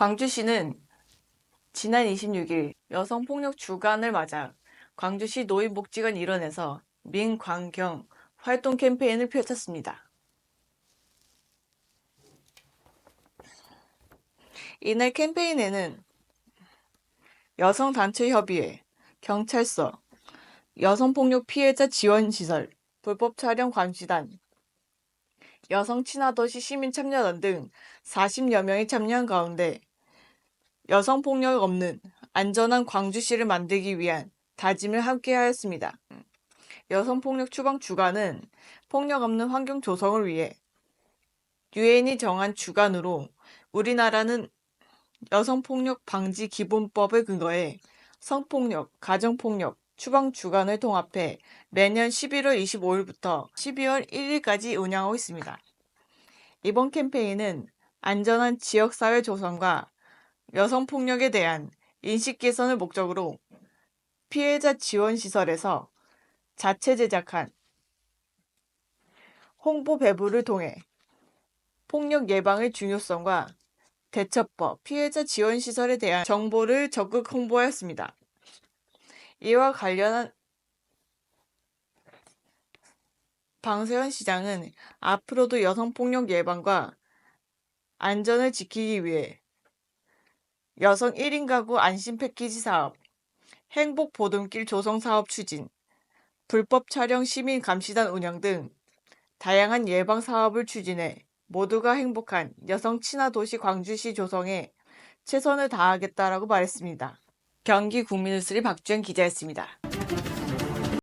광주시는 지난 26일 여성폭력 주간을 맞아 광주시 노인복지관 일원에서 민광경 활동 캠페인을 펼쳤습니다. 이날 캠페인에는 여성단체협의회, 경찰서, 여성폭력 피해자 지원시설, 불법 촬영 감시단, 여성 친화도시 시민 참여단 등 40여 명이 참여한 가운데 여성 폭력 없는 안전한 광주시를 만들기 위한 다짐을 함께 하였습니다. 여성 폭력 추방 주간은 폭력 없는 환경 조성을 위해 유엔이 정한 주간으로 우리나라는 여성폭력 방지 기본법을 근거해 성폭력, 가정폭력, 추방 주간을 통합해 매년 11월 25일부터 12월 1일까지 운영하고 있습니다. 이번 캠페인은 안전한 지역사회 조성과 여성 폭력에 대한 인식 개선을 목적으로 피해자 지원 시설에서 자체 제작한 홍보 배부를 통해 폭력 예방의 중요성과 대처법, 피해자 지원 시설에 대한 정보를 적극 홍보하였습니다. 이와 관련한 방세현 시장은 앞으로도 여성폭력 예방과 안전을 지키기 위해 여성 1인 가구 안심 패키지 사업, 행복 보듬길 조성 사업 추진, 불법 촬영 시민 감시단 운영 등 다양한 예방 사업을 추진해 모두가 행복한 여성 친화 도시 광주시 조성에 최선을 다하겠다라고 말했습니다. 경기 국민뉴스리 박주현 기자였습니다.